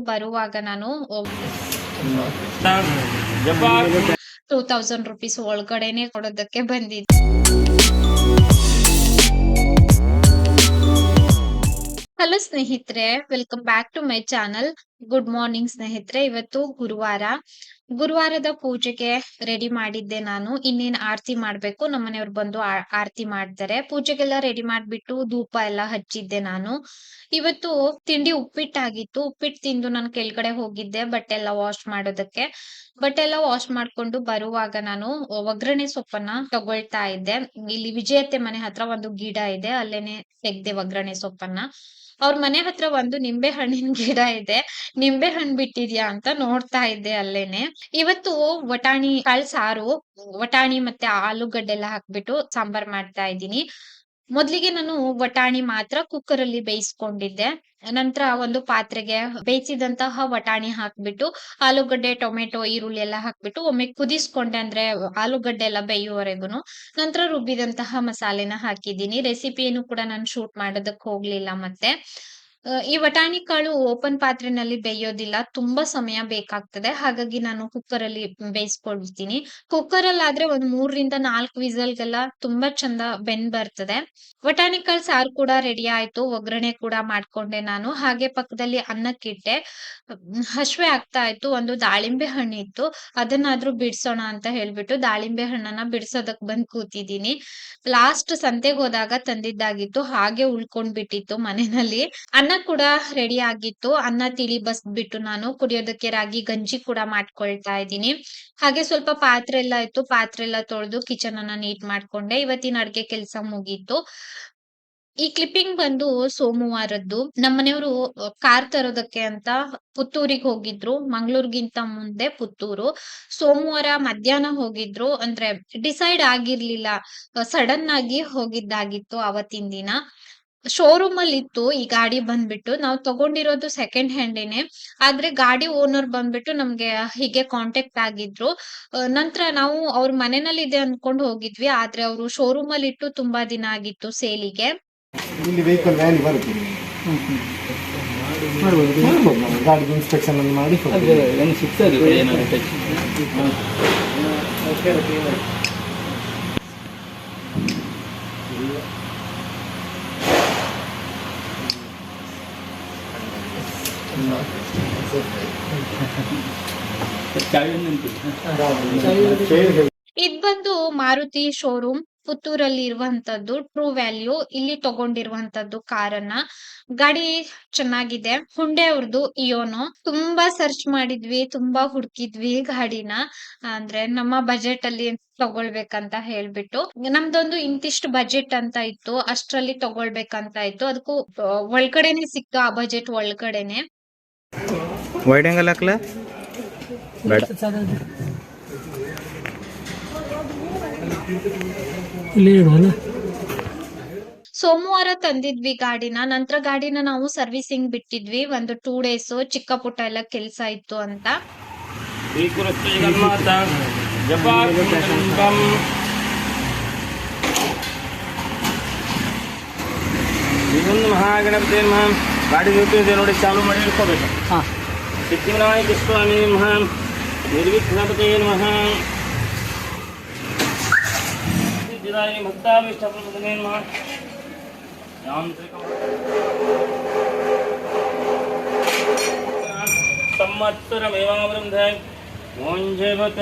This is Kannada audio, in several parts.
ಬರುವಾಗ ನಾನು ಟೂ ತೌಸಂಡ್ ರುಪೀಸ್ ಒಳಗಡೆನೆ ಕೊಡೋದಕ್ಕೆ ಬಂದಿದ್ದೆ. ಹಲೋ ಸ್ನೇಹಿತರೆ welcome back to my channel good morning ಸ್ನೇಹಿತರೆ ಇವತ್ತು ಗುರುವಾರ. ಗುರುವಾರದ ಪೂಜೆಗೆ ರೆಡಿ ಮಾಡಿದ್ದೆ ನಾನು. ಇನ್ನೇನ್ ಆರತಿ ಮಾಡ್ಬೇಕು? ನಮ್ಮನೆಯವ್ರು ಬಂದು ಆರತಿ ಮಾಡ್ತಾರೆ. ಪೂಜೆಗೆಲ್ಲ ರೆಡಿ ಮಾಡ್ಬಿಟ್ಟು ಧೂಪ ಎಲ್ಲ ಹಚ್ಚಿದ್ದೆ ನಾನು. ಇವತ್ತು ತಿಂಡಿ ಉಪ್ಪಿಟ್ಟಾಗಿತ್ತು. ಉಪ್ಪಿಟ್ಟು ತಿಂದು ನಾನು ಕೆಳಗಡೆ ಹೋಗಿದ್ದೆ ಬಟ್ಟೆ ಎಲ್ಲ ವಾಶ್ ಮಾಡೋದಕ್ಕೆ. ಬಟ್ಟೆ ಎಲ್ಲ ವಾಶ್ ಮಾಡ್ಕೊಂಡು ಬರುವಾಗ ನಾನು ಒಗ್ಗರಣೆ ಸೊಪ್ಪನ್ನ ತಗೊಳ್ತಾ ಇದ್ದೆ. ಇಲ್ಲಿ ವಿಜಯತೆ ಮನೆ ಹತ್ರ ಒಂದು ಗಿಡ ಇದೆ. ಅಲ್ಲೇನೆ ತೆಗ್ದೆ ಒಗ್ಗರಣೆ ಸೊಪ್ಪನ್ನ. ಅವ್ರ ಮನೆ ಹತ್ರ ಒಂದು ನಿಂಬೆ ಹಣ್ಣಿನ ಗಿಡ ಇದೆ. ನಿಂಬೆ ಹಣ್ಣು ಬಿಟ್ಟಿದ್ಯಾ ಅಂತ ನೋಡ್ತಾ ಇದ್ದೆ ಅಲ್ಲೇನೆ. ಇವತ್ತು ವಟಾಣಿ ಕಾಳ್ ಸಾರು, ವಟಾಣಿ ಮತ್ತೆ ಆಲೂಗಡ್ಡೆ ಎಲ್ಲ ಹಾಕ್ಬಿಟ್ಟು ಸಾಂಬಾರ್ ಮಾಡ್ತಾ ಇದ್ದೀನಿ. ಮೊದ್ಲಿಗೆ ನಾನು ವಟಾಣಿ ಮಾತ್ರ ಕುಕ್ಕರ್ ಅಲ್ಲಿ ಬೇಯಿಸ್ಕೊಂಡಿದ್ದೆ. ನಂತರ ಒಂದು ಪಾತ್ರೆಗೆ ಬೇಯಿಸಿದಂತಹ ವಟಾಣಿ ಹಾಕ್ಬಿಟ್ಟು, ಆಲೂಗಡ್ಡೆ, ಟೊಮೆಟೊ, ಈರುಳ್ಳಿ ಎಲ್ಲ ಹಾಕ್ಬಿಟ್ಟು ಒಮ್ಮೆ ಕುದಿಸ್ಕೊಂಡೆ ಅಂದ್ರೆ ಆಲೂಗಡ್ಡೆ ಎಲ್ಲ ಬೇಯುವವರೆಗೂ ನಂತರ ರುಬ್ಬಿದಂತಹ ಮಸಾಲೆನ ಹಾಕಿದ್ದೀನಿ. ರೆಸಿಪಿಯನ್ನು ಕೂಡ ನಾನು ಶೂಟ್ ಮಾಡೋದಕ್ಕೆ ಹೋಗ್ಲಿಲ್ಲ ಮತ್ತೆ. ಈ ವಟಾಣಿ ಕಾಳು ಓಪನ್ ಪಾತ್ರೆನಲ್ಲಿ ಬೇಯೋದಿಲ್ಲ. ತುಂಬಾ ಸಮಯ ಬೇಕಾಗ್ತದೆ. ಹಾಗಾಗಿ ನಾನು ಕುಕ್ಕರ್ ಅಲ್ಲಿ ಬೇಯಿಸ್ಕೊಳ್ತೀನಿ. ಕುಕ್ಕರ್ ಅಲ್ಲಿ ಆದ್ರೆ ಒಂದ್ ಮೂರರಿಂದ ನಾಲ್ಕು ವಿಸಲ್ಗೆಲ್ಲ ತುಂಬಾ ಚಂದ ಬೆನ್ ಬರ್ತದೆ. ವಟಾಣಿ ಕಾಳು ಸಾರು ಕೂಡ ರೆಡಿ ಆಯ್ತು. ಒಗ್ಗರಣೆ ಕೂಡ ಮಾಡ್ಕೊಂಡೆ ನಾನು. ಹಾಗೆ ಪಕ್ಕದಲ್ಲಿ ಅನ್ನಕ್ಕಿಟ್ಟೆ. ಹಶ್ವೆ ಆಗ್ತಾ ಇತ್ತು. ಒಂದು ದಾಳಿಂಬೆ ಹಣ್ಣು ಇತ್ತು. ಅದನ್ನಾದ್ರೂ ಬಿಡ್ಸೋಣ ಅಂತ ಹೇಳ್ಬಿಟ್ಟು ದಾಳಿಂಬೆ ಹಣ್ಣನ್ನ ಬಿಡ್ಸೋದಕ್ ಬಂದ್ ಕೂತಿದ್ದೀನಿ. ಲಾಸ್ಟ್ ಸಂತೆಗೆ ಹೋದಾಗ ತಂದಿದ್ದಾಗಿತ್ತು. ಹಾಗೆ ಉಳ್ಕೊಂಡ್ ಬಿಟ್ಟಿತ್ತು ಮನೆಯಲ್ಲಿ. ಅನ್ನ ಕೂಡ ರೆಡಿ ಆಗಿತ್ತು. ಅನ್ನ, ತಿಳಿ, ಬಸ್ಬಿಟ್ಟು ನಾನು ಕುಡಿಯೋದಕ್ಕೆ ರಾಗಿ, ಗಂಜಿ ಕೂಡ ಮಾಡ್ಕೊಳ್ತಾ ಇದ್ದೀನಿ. ಹಾಗೆ ಸ್ವಲ್ಪ ಪಾತ್ರೆ ಎಲ್ಲ ಇತ್ತು. ಪಾತ್ರೆ ಎಲ್ಲ ತೊಳೆದು ಕಿಚನ್ ಅನ್ನ ನೀಟ್ ಮಾಡ್ಕೊಂಡೆ. ಇವತ್ತಿನ ಅಡ್ಗೆ ಕೆಲಸ ಮುಗೀತು. ಈ ಕ್ಲಿಪ್ಪಿಂಗ್ ಬಂದು ಸೋಮವಾರದ್ದು. ನಮ್ಮನೆಯವರು ಕಾರ್ ತರೋದಕ್ಕೆ ಅಂತ ಪುತ್ತೂರಿಗೆ ಹೋಗಿದ್ರು. ಮಂಗಳೂರಿಗಿಂತ ಮುಂದೆ ಪುತ್ತೂರು. ಸೋಮವಾರ ಮಧ್ಯಾಹ್ನ ಹೋಗಿದ್ರು. ಅಂದ್ರೆ ಡಿಸೈಡ್ ಆಗಿರ್ಲಿಲ್ಲ. ಸಡನ್ ಆಗಿ ಹೋಗಿದ್ದಾಗಿತ್ತು ಅವತ್ತಿನ ದಿನ. ಶೋರೂಮ್ ಅಲ್ಲಿ ಇತ್ತು ಈ ಗಾಡಿ ಬಂದ್ಬಿಟ್ಟು. ನಾವು ತಗೊಂಡಿರೋದು ಸೆಕೆಂಡ್ ಹ್ಯಾಂಡೇನೆ ಆದ್ರೆ ಗಾಡಿ ಓನರ್ ಬಂದ್ಬಿಟ್ಟು ನಮ್ಗೆ ಹೀಗೆ ಕಾಂಟ್ಯಾಕ್ಟ್ ಆಗಿದ್ರು. ನಂತರ ನಾವು ಅವ್ರ ಮನೆಯಲ್ಲಿ ಇದೆ ಅನ್ಕೊಂಡು ಹೋಗಿದ್ವಿ. ಆದ್ರೆ ಅವರು ಶೋರೂಮ್ ಅಲ್ಲಿ ಇಟ್ಟು ತುಂಬಾ ದಿನ ಆಗಿತ್ತು ಸೇಲಿಗೆ. ಇಲ್ಲಿ ವೆಹಿಕಲ್ ವ್ಯಾಲಿ ಬರುತ್ತೆ. ಮಾಡ್ಬೋದು ನಾವು. ಗಾಡಿಗೆ ಇನ್ಸ್ಪೆಕ್ಷನ್ ಅನ್ನು ಮಾಡಿ ಇದ್ ಬಂದು ಮಾರುತಿ ಶೋರೂಮ್ ಪುತ್ತೂರಲ್ಲಿ ಇರುವಂತದ್ದು ಟ್ರೂ ವ್ಯಾಲ್ಯೂ ಇಲ್ಲಿ ತಗೊಂಡಿರುವಂತದ್ದು ಕಾರನ್ನ. ಗಾಡಿ ಚೆನ್ನಾಗಿದೆ. ಹುಂಡೆ ಅವ್ರದ್ದು ಇಯೋನು ತುಂಬಾ ಸರ್ಚ್ ಮಾಡಿದ್ವಿ, ತುಂಬಾ ಹುಡುಕಿದ್ವಿ ಗಾಡಿನ. ಅಂದ್ರೆ ನಮ್ಮ ಬಜೆಟ್ ಅಲ್ಲಿ ತಗೊಳ್ಬೇಕಂತ ಹೇಳ್ಬಿಟ್ಟು. ನಮ್ದೊಂದು ಇಂತಿಷ್ಟು ಬಜೆಟ್ ಅಂತ ಇತ್ತು. ಅಷ್ಟ್ರಲ್ಲಿ ತಗೊಳ್ಬೇಕಂತ ಇತ್ತು. ಅದಕ್ಕೂ, ಒಳಗಡೆನೆ ಸಿಕ್ತು ಆ ಬಜೆಟ್ ಒಳಗಡೆನೆ. ವೈಡ್ ಆ್ಯಂಗಲ್ ಹಾಕ್ಲ? ಬೇಡ. ಸೋಮವಾರ ತಂದಿದ್ವಿ ಗಾಡಿನ ನಂತರ ಗಾಡಿನ ನಾವು ಸರ್ವಿಸಿಂಗ್ ಬಿಟ್ಟಿದ್ವಿ. ಒಂದು ಟೂ ಡೇಸ್ ಚಿಕ್ಕ ಪುಟ್ಟ ಎಲ್ಲ ಕೆಲಸ ಇತ್ತು ಅಂತ. ಮಹಾಗಣಪತಿ ಗಾಡಿ ಇದೆ ನೋಡಿ ಚಾಲು ಮಾಡಿ ಇಟ್ಕೋಬೇಕು ಸಿದ್ಧಿವಿನಾಯಕ ಸ್ವಾಮಿ ಮಹಾ ನಿರ್ವಿಘ್ನಪತಿ ಮಹಾನ್? ಸಿದ್ಧಿದಾಯ ಭಕ್ತಾಭಿಷ್ಟಪ್ರದನೇ ಮಹಾನ್? ಯಾಂತ್ರಿಕ ಸಂವತ್ಸರಮೇವಾವೃಂಧ ಮೋಂಜೇವತ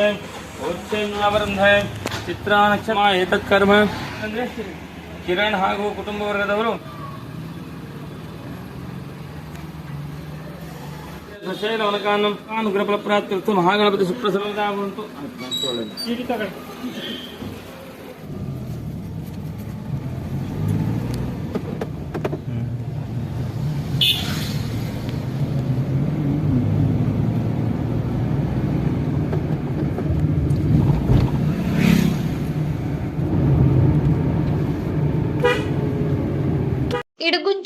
ಓಚ್ಛೇಮಾವೃಂಧ ಚಿತ್ರಾನಕ್ಷಮ ಏತತ್ ಕರ್ಮ. ಅಂದ್ರೆ ಕಿರಣ್ ಹಾಗೂ ಕುಟುಂಬ ವರ್ಗದವರು ದಶೇನ ವನಕಾನಂ ಅನುಗ್ರಹ ಫಲಪ್ರಾಪ್ತಿರ್ತು ಮಹಾಗಣಪತಿ ಸುಪ್ರಸನ್ನತಾ ಭವಂತು ಚೀಟಿ ತಗೊಳ್ಳಿ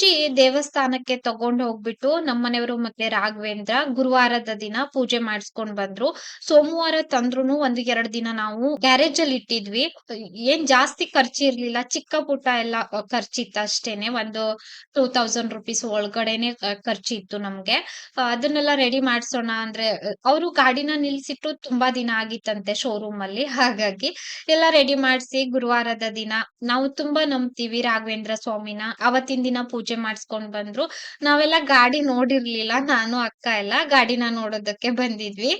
ಈ ದೇವಸ್ಥಾನಕ್ಕೆ ತಗೊಂಡು ಹೋಗ್ಬಿಟ್ಟು ನಮ್ಮನೆಯವರು ಮತ್ತೆ ರಾಘವೇಂದ್ರ ಗುರುವಾರದ ದಿನ ಪೂಜೆ ಮಾಡಿಸ್ಕೊಂಡ್ ಬಂದ್ರು. ಸೋಮವಾರ ತಂದ್ರು ಒಂದು ಎರಡ್ ದಿನ ನಾವು ಗ್ಯಾರೇಜ್ ಅಲ್ಲಿ ಇಟ್ಟಿದ್ವಿ. ಏನ್ ಜಾಸ್ತಿ ಖರ್ಚು ಇರ್ಲಿಲ್ಲ. ಚಿಕ್ಕ ಪುಟ್ಟ ಎಲ್ಲ ಖರ್ಚಿತ್ತು ಅಷ್ಟೇನೆ. ಒಂದು ಟೂ ತೌಸಂಡ್ ರುಪೀಸ್ ಒಳಗಡೆನೆ ಖರ್ಚಿತ್ತು ನಮ್ಗೆ. ಅದನ್ನೆಲ್ಲ ರೆಡಿ ಮಾಡ್ಸೋಣ ಅಂದ್ರೆ, ಅವರು ಗಾಡಿನ ನಿಲ್ಸಿಟ್ಟು ತುಂಬಾ ದಿನ ಆಗಿತ್ತಂತೆ ಶೋರೂಮ್ ಅಲ್ಲಿ. ಹಾಗಾಗಿ ಎಲ್ಲ ರೆಡಿ ಮಾಡಿಸಿ ಗುರುವಾರದ ದಿನ ನಾವು ತುಂಬಾ ನಂಬ್ತೀವಿ ರಾಘವೇಂದ್ರ ಸ್ವಾಮಿನ. ಅವತ್ತಿನ ದಿನ ಪೂಜೆ ಮಾಡಿಸ್ಕೊಂಡ್ ಬಂದ್ರು. ನಾವೆಲ್ಲ ಗಾಡಿ ನೋಡಿರ್ಲಿಲ್ಲ ನಾನು ಅಕ್ಕ ಎಲ್ಲ ಗಾಡಿನ ನೋಡೋದಕ್ಕೆ ಬಂದಿದ್ವಿ.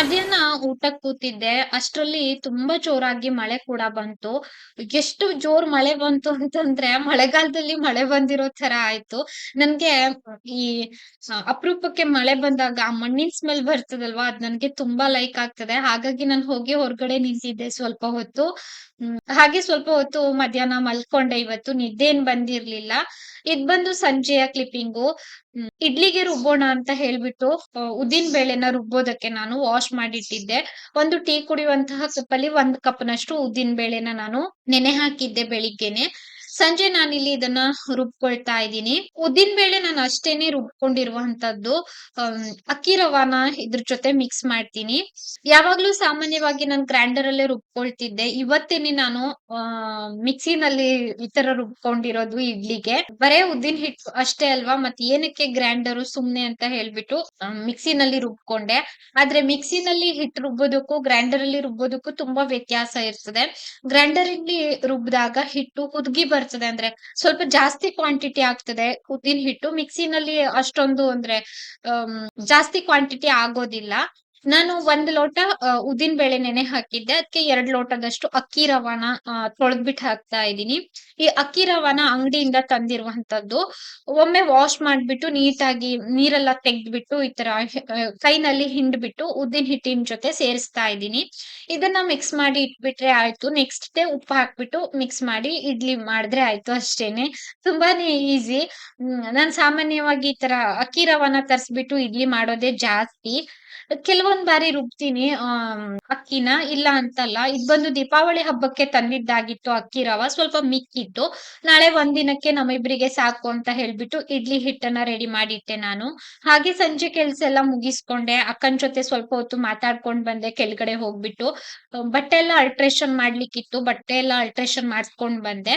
ಮಧ್ಯಾಹ್ನ ಊಟಕ್ ಕೂತಿದ್ದೆ. ಅಷ್ಟ್ರಲ್ಲಿ ತುಂಬಾ ಜೋರಾಗಿ ಮಳೆ ಕೂಡ ಬಂತು. ಎಷ್ಟು ಜೋರ್ ಮಳೆ ಬಂತು ಅಂತಂದ್ರೆ ಮಳೆಗಾಲದಲ್ಲಿ ಮಳೆ ಬಂದಿರೋ ತರ ಆಯ್ತು. ನನ್ಗೆ ಈ ಅಪರೂಪಕ್ಕೆ ಮಳೆ ಬಂದಾಗ ಆ ಮಣ್ಣಿನ ಸ್ಮೆಲ್ ಬರ್ತದಲ್ವಾ? ಅದ್ ನನ್ಗೆ ತುಂಬಾ ಲೈಕ್ ಆಗ್ತದೆ. ಹಾಗಾಗಿ ನಾನು ಹೋಗಿ ಹೊರಗಡೆ ನಿಂತಿದ್ದೆ ಸ್ವಲ್ಪ ಹೊತ್ತು. ಹಾಗೆ ಸ್ವಲ್ಪ ಹೊತ್ತು ಮಧ್ಯಾಹ್ನ ಮಲ್ಕೊಂಡೆ. ಇವತ್ತು ನಿದ್ದೆ ಏನ್ ಬಂದಿರ್ಲಿಲ್ಲ. ಇದ್ ಬಂದು ಸಂಜೆಯ ಕ್ಲಿಪ್ಪಿಂಗ್ ಇಡ್ಲಿಗೆ ರುಬ್ಬೋಣ ಅಂತ ಹೇಳ್ಬಿಟ್ಟು ಉದ್ದಿನ ಬೇಳೆನ ರುಬ್ಬೋದಕ್ಕೆ ನಾನು ವಾಶ್ ಮಾಡಿಟ್ಟಿದ್ದೆ. ಒಂದು ಟೀ ಕುಡಿಯುವಂತಹ ಕಪ್ಪಲ್ಲಿ ಒಂದ್ ಕಪ್ನಷ್ಟು ಉದ್ದಿನ ಬೇಳೆನ ನಾನು ನೆನೆ ಹಾಕಿದ್ದೆ ಬೆಳಿಗ್ಗೆನೆ. ಸಂಜೆ ಇಲ್ಲಿ ಇದನ್ನ ರುಬ್ಕೊಳ್ತಾ ಇದ್ದೀನಿ. ಉದ್ದಿನ ಬೇಳೆ ನಾನು ಅಷ್ಟೇನೆ ರುಬ್ಕೊಂಡಿರುವಂತದ್ದು ಅಕ್ಕಿ ರವಾನ ಇದ್ರ ಜೊತೆ ಮಿಕ್ಸ್ ಮಾಡ್ತೀನಿ. ಯಾವಾಗ್ಲೂ ಸಾಮಾನ್ಯವಾಗಿ ನಾನು ಗ್ರೈಂಡರ್ ಅಲ್ಲೇ ರುಬ್ಕೊಳ್ತಿದ್ದೆ. ಇವತ್ತೇನೆ ನಾನು ಮಿಕ್ಸಿನಲ್ಲಿ ಈ ತರ ರುಬ್ಕೊಂಡಿರೋದು ಇಡ್ಲಿಗೆ. ಬರೇ ಉದ್ದಿನ ಹಿಟ್ಟು ಅಷ್ಟೇ ಅಲ್ವಾ, ಮತ್ ಏನಕ್ಕೆ ಗ್ರೈಂಡರ್ ಸುಮ್ನೆ ಅಂತ ಹೇಳ್ಬಿಟ್ಟು ಮಿಕ್ಸಿನಲ್ಲಿ ರುಬ್ಕೊಂಡೆ. ಆದ್ರೆ ಮಿಕ್ಸಿನಲ್ಲಿ ಹಿಟ್ಟು ರುಬ್ಬೋದಕ್ಕೂ ಗ್ರೈಂಡರ್ ಅಲ್ಲಿ ರುಬ್ಬೋದಕ್ಕೂ ತುಂಬಾ ವ್ಯತ್ಯಾಸ ಇರ್ತದೆ. ಗ್ರೈಂಡರ್ ಅಲ್ಲಿ ರುಬ್ಬಿದಾಗ ಹಿಟ್ಟು ಕುದ್ಗಿ ಬರ್ತದೆ ಅಂದ್ರೆ ಸ್ವಲ್ಪ ಜಾಸ್ತಿ ಕ್ವಾಂಟಿಟಿ ಆಗ್ತದೆ ಉದ್ದಿನ ಹಿಟ್ಟು. ಮಿಕ್ಸಿನಲ್ಲಿ ಅಷ್ಟೊಂದು ಅಂದ್ರೆ ಜಾಸ್ತಿ ಕ್ವಾಂಟಿಟಿ ಆಗೋದಿಲ್ಲ. ನಾನು ಒಂದ್ ಲೋಟ ಉದ್ದಿನ ಬೇಳೆ ನೆನೆ ಹಾಕಿದ್ದೆ. ಅದಕ್ಕೆ ಎರಡ್ ಲೋಟದಷ್ಟು ಅಕ್ಕಿ ರವಾನ ತೊಳೆದ್ಬಿಟ್ಟು ಹಾಕ್ತಾ ಇದ್ದೀನಿ. ಈ ಅಕ್ಕಿ ರವಾನ ಅಂಗಡಿಯಿಂದ ತಂದಿರುವಂತದ್ದು ಒಮ್ಮೆ ವಾಶ್ ಮಾಡ್ಬಿಟ್ಟು ನೀಟಾಗಿ ನೀರೆಲ್ಲ ತೆಗ್ದ್ಬಿಟ್ಟು ಈ ತರ ಕೈನಲ್ಲಿ ಹಿಂಡ್ಬಿಟ್ಟು ಉದ್ದಿನ ಹಿಟ್ಟಿನ ಜೊತೆ ಸೇರಿಸ್ತಾ ಇದ್ದೀನಿ. ಇದನ್ನ ಮಿಕ್ಸ್ ಮಾಡಿ ಇಟ್ಬಿಟ್ರೆ ಆಯ್ತು. ನೆಕ್ಸ್ಟ್ ಡೇ ಉಪ್ಪು ಹಾಕ್ಬಿಟ್ಟು ಮಿಕ್ಸ್ ಮಾಡಿ ಇಡ್ಲಿ ಮಾಡಿದ್ರೆ ಆಯ್ತು ಅಷ್ಟೇನೆ. ತುಂಬಾನೇ ಈಸಿ ನಾನ್ ಸಾಮಾನ್ಯವಾಗಿ ಈ ತರ ಅಕ್ಕಿ ರವಾನ ತರಿಸ್ಬಿಟ್ಟು ಇಡ್ಲಿ ಮಾಡೋದೇ ಜಾಸ್ತಿ. ಕೆಲವೊಂದ್ ಬಾರಿ ರುಬ್ತೀನಿ ಅಕ್ಕಿನ, ಇಲ್ಲ ಅಂತಲ್ಲ, ಇದ್ ಬಂದು ದೀಪಾವಳಿ ಹಬ್ಬಕ್ಕೆ ತಂದಿದ್ದಾಗಿತ್ತು ಅಕ್ಕಿ ರವ, ಸ್ವಲ್ಪ ಮಿಕ್ಕಿತ್ತು. ನಾಳೆ ಒಂದಿನಕ್ಕೆ ನಮ್ಮಿಬ್ರಿಗೆ ಸಾಕು ಅಂತ ಹೇಳ್ಬಿಟ್ಟು ಇಡ್ಲಿ ಹಿಟ್ಟನ್ನ ರೆಡಿ ಮಾಡಿಟ್ಟೆ ನಾನು. ಹಾಗೆ ಸಂಜೆ ಕೆಲ್ಸ ಎಲ್ಲ ಮುಗಿಸ್ಕೊಂಡೆ, ಅಕ್ಕನ್ ಜೊತೆ ಸ್ವಲ್ಪ ಹೊತ್ತು ಮಾತಾಡ್ಕೊಂಡ್ ಬಂದೆ, ಕೆಳಗಡೆ ಹೋಗ್ಬಿಟ್ಟು. ಬಟ್ಟೆ ಎಲ್ಲ ಅಲ್ಟ್ರೇಷನ್ ಮಾಡ್ಲಿಕ್ಕಿತ್ತು, ಬಟ್ಟೆ ಎಲ್ಲ ಅಲ್ಟ್ರೇಷನ್ ಮಾಡಿಸ್ಕೊಂಡ್ ಬಂದೆ.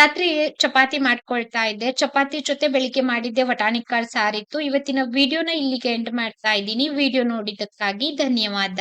ರಾತ್ರಿ ಚಪಾತಿ ಮಾಡ್ಕೊಳ್ತಾ ಇದ್ದೆ. ಚಪಾತಿ ಜೊತೆ ಬೆಳಿಗ್ಗೆ ಮಾಡಿದ್ದೆ ವಟಾಣಿ ಕಾಳು ಸಾರಿತ್ತು. ಇವತ್ತಿನ ವಿಡಿಯೋನ ಇಲ್ಲಿಗೆ ಎಂಡ್ ಮಾಡ್ತಾ ಇದ್ದೀನಿ. ವಿಡಿಯೋ ನೋಡಿದ್ದಕ್ಕಾಗಿ ಧನ್ಯವಾದ